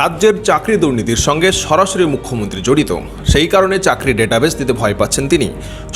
রাজ্যের চাকরি দুর্নীতির সঙ্গে সরাসরি মুখ্যমন্ত্রী জড়িত। সেই কারণে চাকরি ডেটাবেস দিতে ভয় পাচ্ছেন তিনি।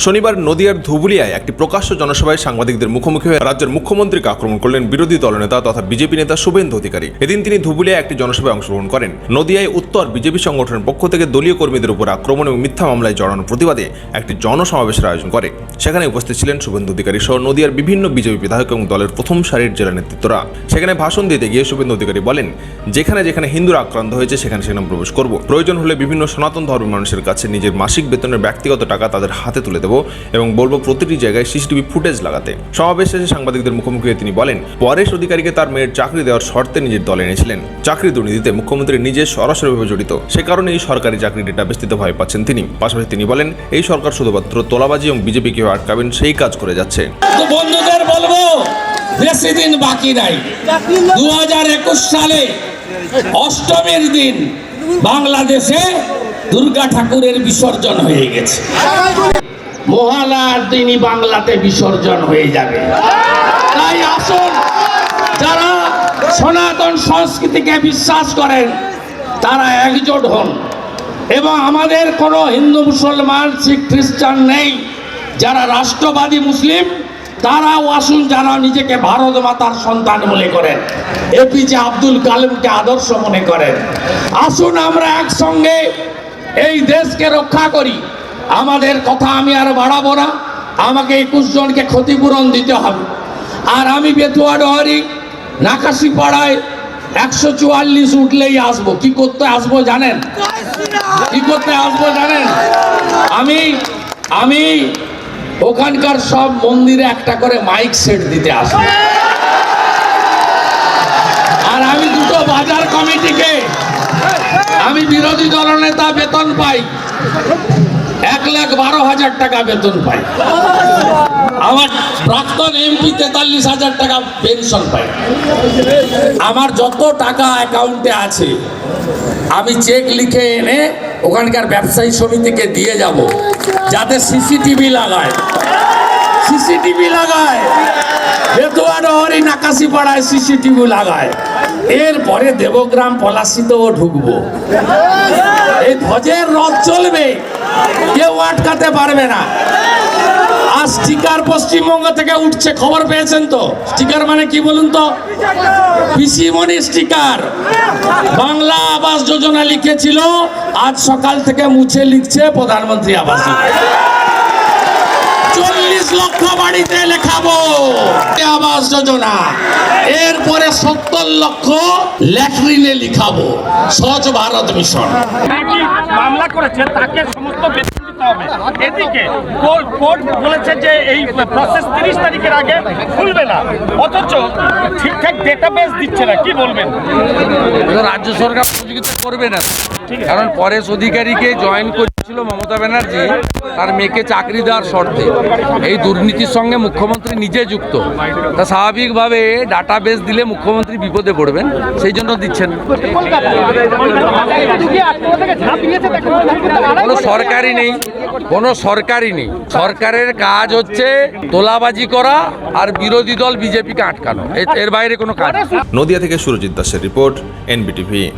শনিবার নদিয়ার ধুবুলিয়ায় একটি প্রকাশ্য জনসভায় সাংবাদিকদের মুখোমুখি হয়ে রাজ্যের মুখ্যমন্ত্রীকে আক্রমণ করলেন বিরোধী দলনেতা তথা বিজেপি নেতা শুভেন্দু অধিকারী। এদিন তিনি ধুবুলিয়ায় একটি জনসভায় অংশগ্রহণ করেন। নদিয়ায় উত্তর বিজেপি সংগঠনের পক্ষ থেকে দলীয় কর্মীদের উপর আক্রমণ এবং মিথ্যা মামলায় জড়ানোর প্রতিবাদে একটি জনসমাবেশের আয়োজন করে। সেখানে উপস্থিত ছিলেন শুভেন্দু অধিকারী সহ নদিয়ার বিভিন্ন বিজেপি বিধায়ক এবং দলের প্রথম সারির জেলা নেতৃত্বরা। সেখানে ভাষণ দিতে গিয়ে শুভেন্দু অধিকারী বলেন, যেখানে যেখানে হিন্দুরা আক্রান্ত হয়েছে, সেখানে সেখানে প্রবেশ করব। প্রয়োজন হলে বিভিন্ন সনাতন ধর্মের মানুষের কাছে নিজের মাসিক বেতনের ব্যক্তিগত টাকা তাদের হাতে তুলে দেবো এবং বলব প্রতিটি জায়গায় সিসিটিভি ফুটেজ লাগাতে। সমাবেশ শেষে সাংবাদিকদের মুখোমুখি তিনি বলেন, পরেশ অধিকারীকে তার মেয়ের চাকরি দেওয়ার শর্তে নিজের দলে এনেছিলেন। চাকরি দুর্নীতিতে মুখ্যমন্ত্রী নিজে সরাসরিভাবে জড়িত। সে কারণে এই সরকারি চাকরি ডেটাবেস দিতে ভয় পাচ্ছেন তিনি। পাশাপাশি তিনি বলেন, এই সরকার শুধুমাত্র তোলাবাজি এবং বিজেপি কেউ আটকাবেন, সেই কাজ করে যাচ্ছে। বেশি দিন বাকি নাই। দু হাজার একুশ সালে অষ্টমীর দিন বাংলাদেশে দুর্গা ঠাকুরের বিসর্জন হয়ে গেছে। মহালয়ার দিনই বাংলাতে বিসর্জন হয়ে যাবে। তাই আসুন যারা সনাতন সংস্কৃতিকে বিশ্বাস করেন তারা একজোট হন। এবং আমাদের কোনো হিন্দু মুসলমান শিখ খ্রিস্টান নেই যারা রাষ্ট্রবাদী মুসলিম তারাও আসুন, যারা নিজেকে ভারত মাতার সন্তান মনে করেন। এপিজে আব্দুল কালামকে আদর্শ মনে করেন। আসুন, আমরা একসঙ্গে এই দেশকে রক্ষা করি। আমাদের কথা আমি আর বাড়াবো না। আমাকে একুশ জনকে ক্ষতিপূরণ দিতে হবে। আর আমি বেতুয়া ডহারি নাকাশি পাড়ায় একশো চুয়াল্লিশ উঠলেই আসব। কি করতে আসব জানেন? কি করতে আসব জানেন? আমি আমি ওখানকার সব মন্দিরে একটা করে মাইক সেট দিতে আসব। আর আমি দুটো বাজার কমিটিকে, আমি বিরোধী দলনেতা বেতন পাই, এক লাখ বারো হাজার টাকা বেতন পাই। আমার প্রাক্তন এমপি তেতাল্লিশ হাজার টাকা পেনশন পাই। আমার যত টাকা অ্যাকাউন্টে আছে, আমি চেক লিখে এনে ওখানকার ব্যবসায়ী সমিতিকে দিয়ে যাব, যাতে সিসিটিভি লাগায়। সিসিটিভি লাগায়। বেতুয়া ডহরি নাকাশি পাড়ায় সিসিটিভি লাগায়। এরপরে দেবগ্রাম পলাশিতেও ঢুকবো। এই ধ্বজের রথ চলবে, কেউ আটকাতে পারবে না। স্টিকার পশ্চিমবঙ্গ থেকে উঠছে, খবর পেয়েছেন তো? স্টিকার মানে কি বলুন তো? পিসিমণি স্টিকার। বাংলা আবাস যোজনা লিখেছিল, আজ সকাল থেকে মুছে লিখছে প্রধানমন্ত্রী আবাস চল্লিশ লক্ষ বাড়িতে লেখাবো আবাস যোজনা। এরপরে সত্তর লক্ষ ল্যাট্রিনে লিখাবো। স্বচ্ছ ভারত মিশন। মামলা করেছেন তাকে সমস্ত হবে। এদিকে কোর্ট বলেছে যে এই প্রসেস তিরিশ তারিখের আগে খুলবে না। অথচ ঠিকঠাক ডেটাবেস দিচ্ছে না। কি বলবেন? রাজ্য সরকার সহযোগিতা করবে না। কারণ পরেশ অধিকারীকে জয়েন করেছিল মমতা ব্যানার্জি তার মেয়েকে চাকরি দেওয়ার শর্তে। এই দুর্নীতির সঙ্গে মুখ্যমন্ত্রী নিজে যুক্ত। তা স্বাভাবিকভাবে ডাটাবেস দিলে মুখ্যমন্ত্রী বিপদে পড়বেন সেই জন্য দিচ্ছেন। কোনো সরকারি নেই কোনো সরকারি নেই। সরকারের কাজ হচ্ছে তোলাবাজি করা আর বিরোধী দল বিজেপিকে আটকানো। এর- বাইরে কোনো কাজ। নদিয়া থেকে সুরজিৎ দাসের রিপোর্ট এনবিটিভি।